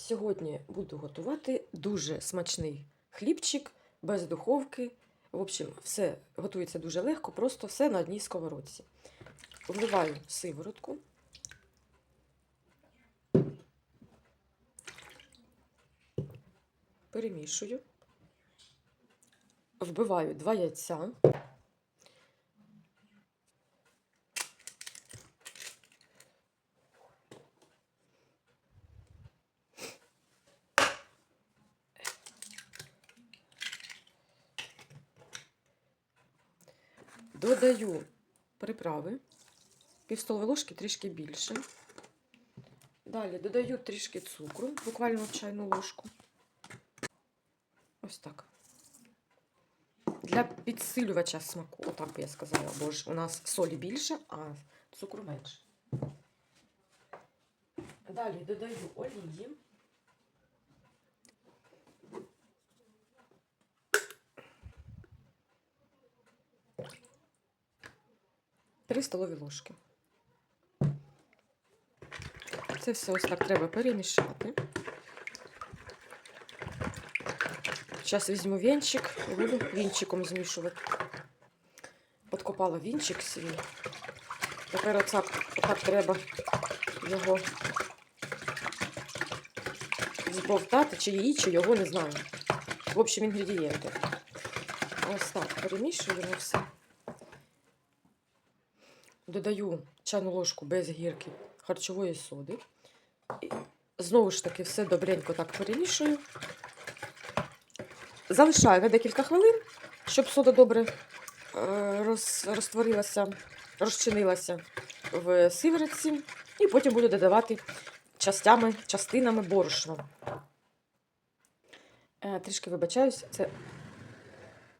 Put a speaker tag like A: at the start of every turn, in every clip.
A: Сьогодні буду готувати дуже смачний хлібчик без духовки. В общем, все готується дуже легко, просто все на одній сковородці. Вливаю сиворотку. Перемішую. Вбиваю два яйця. Додаю приправи, пів столової ложки трішки більше. Далі додаю трішки цукру, буквально в чайну ложку. Ось так. Для підсилювача смаку, отак би я сказала, бо ж у нас солі більше, а цукру менше. Далі додаю олії. Три столові ложки. Це все ось так треба перемішати. Зараз візьму вінчик і буду вінчиком змішувати. Подкопала вінчик свій. Тепер оцак, отак треба його збовтати, чи її, чи його, не знаю. В общем, інгредієнти. Ось так перемішуємо все. Додаю чайну ложку без гірки харчової соди. І знову ж таки все добренько так перемішую. Залишаю на декілька хвилин, щоб сода добре е, роз, розтворилася, розчинилася в сиворотці. І потім буду додавати частями, частинами борошна. Е, Трішки вибачаюсь, це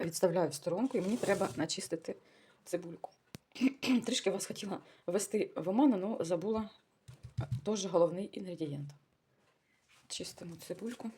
A: відставляю в сторонку, і мені треба начистити цибульку. Трішки вас хотіла ввести в оману, але забула теж головний інгредієнт. Чистимо цибульку.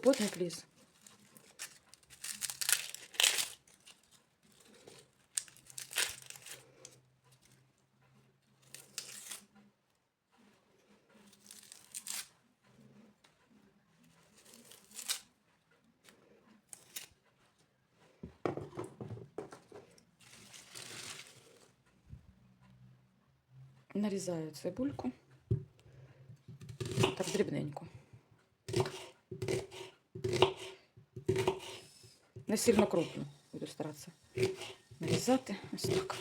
A: Супотник ліс. Нарізаю цибульку так дрібненько. Не сильно крупно буду старатися нарізати ось так.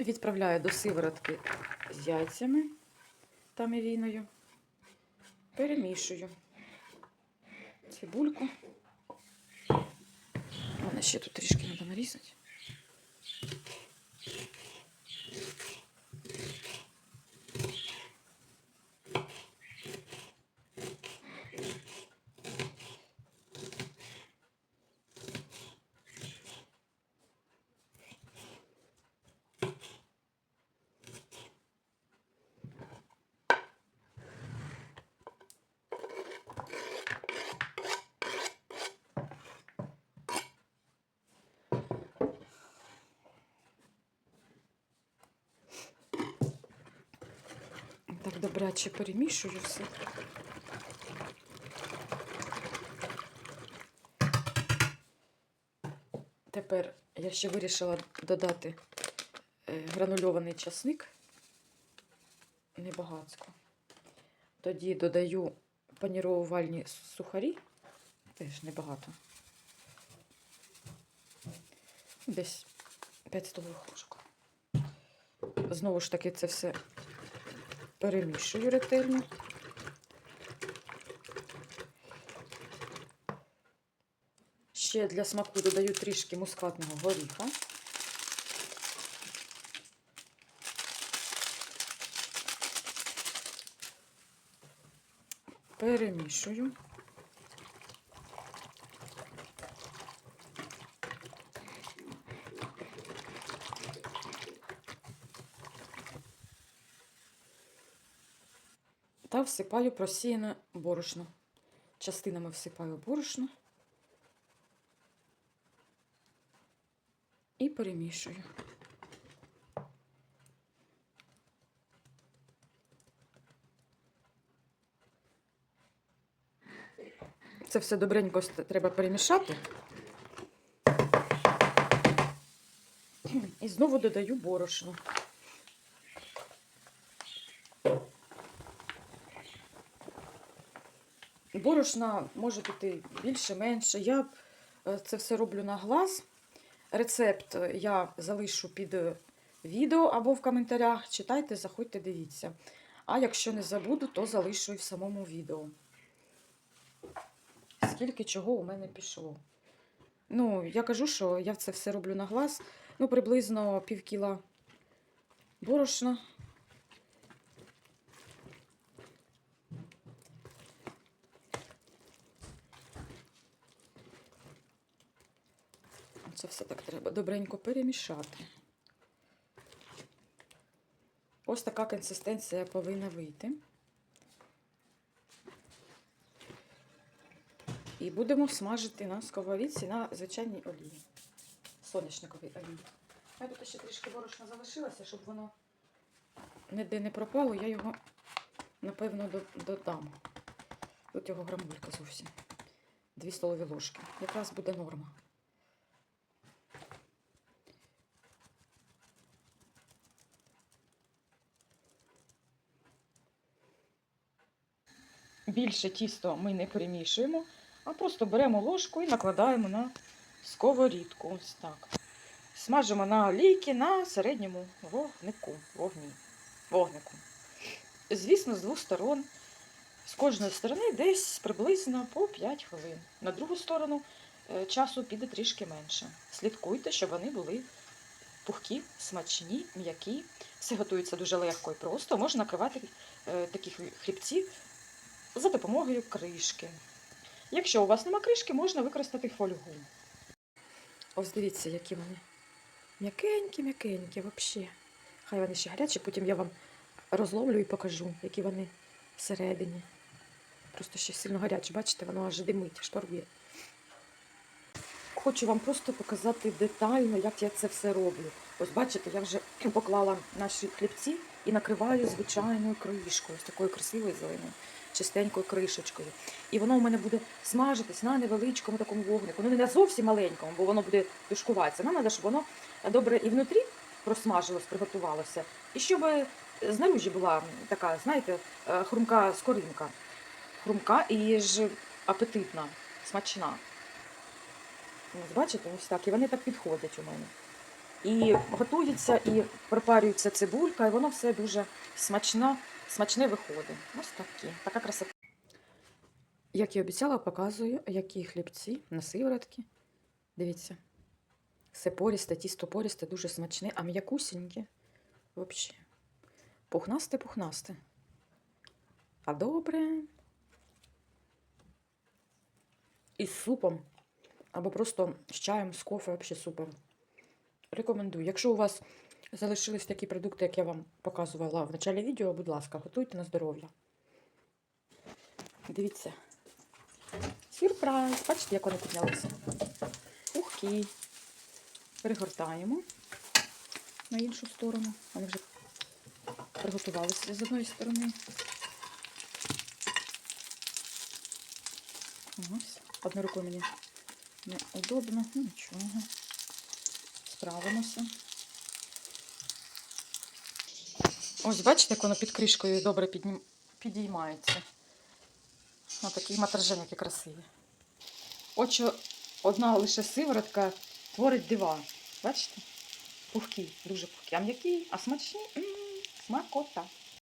A: Відправляю до сиворотки з яйцями та мівіною. Перемішую цибульку. Вона ще тут трішки треба нарізати. Так добряче перемішую все. Тепер я ще вирішила додати е, гранульований часник. Небагацько. Тоді додаю паніровувальні сухарі. Теж небагато. Десь 5 столових ложок. Знову ж таки, це все перемішую ретельно. Ще для смаку додаю трішки мускатного горіха. Перемішую. Та всипаю просіяне борошно. Частинами всипаю борошно і перемішую. Це все добренько треба перемішати. І знову додаю борошно. Борошна може бути більше-менше. Я е, це все роблю на глаз. Рецепт е, я залишу під е, відео або в коментарях. Читайте, заходьте, дивіться. А якщо не забуду, то залишу і в самому відео. Скільки чого у мене пішло. Ну, я кажу, що я це все роблю на глаз. Ну, приблизно пів кіла борошна. Це все так треба добренько перемішати. Ось така консистенція повинна вийти. І будемо смажити на сковорідці на звичайній олії. Соняшниковій олії. Мене тут ще трішки борошна залишилося, щоб воно ніде не пропало, я його, напевно, додам. Тут його грамулька зовсім. Дві столові ложки. Якраз буде норма. Більше тісто ми не перемішуємо, а просто беремо ложку і накладаємо на сковорідку. Ось так. Смажимо на олійки на середньому вогнику. Вогні. Вогнику. Звісно, з двох сторон. З кожної сторони десь приблизно по 5 хвилин. На другу сторону е, часу піде трішки менше. Слідкуйте, щоб вони були пухкі, смачні, м'які. Все готується дуже легко і просто. Можна накривати е, такі хлібці за допомогою кришки. Якщо у вас нема кришки, можна використати фольгу. Ось дивіться, які вони м'якенькі, м'якенькі, взагалі. Хай вони ще гарячі, потім я вам розловлю і покажу, які вони всередині. Просто ще сильно гарячі, бачите, воно аж димить, парує. Хочу вам просто показати детально, як я це все роблю. Ось бачите, я вже поклала наші хлібці і накриваю звичайною кришкою, ось такою красивою зеленою. Чистенькою кришечкою. І воно у мене буде смажитись на невеличкому такому вогнику. Ну не на зовсім маленькому, бо воно буде тушкуватися. Нам треба, щоб воно добре і внутрі просмажилось, приготувалося. І щоб е, знаружі була така, знаєте, е, хрумка скоринка. Хрумка і ж апетитна, смачна. Ось бачите, ось так. І вони так підходять у мене. І готується, і пропарюється цибулька, і воно все дуже смачно, смачне виходить. Ось такі. Така красота. Як і обіцяла, показую, які хлібці на сиворотки. Дивіться. Все порісте, тісто порісте, дуже смачне, а м'якусіньке. Взагалі. Пухнасте, пухнасте. А добре. І з супом. Або просто з чаєм, з кофе, взагалі супер. Рекомендую. Якщо у вас залишились такі продукти, як я вам показувала в началі відео, будь ласка, готуйте на здоров'я. Дивіться. Сюрприз. Бачите, як вони піднялися? Пухкі. Перегортаємо на іншу сторону. Вони вже приготувалися з одної сторони. Ось. Одною рукою мені неудобно. Ну, нічого. Справимося. Ось, бачите, як воно під кришкою добре піднім... підіймається. Ось такий матержен, який красивий. Очі одна лише сиворотка творить дива. Бачите? Пухкі, дуже пухкі. А м'які, а смачні. М, Смакота.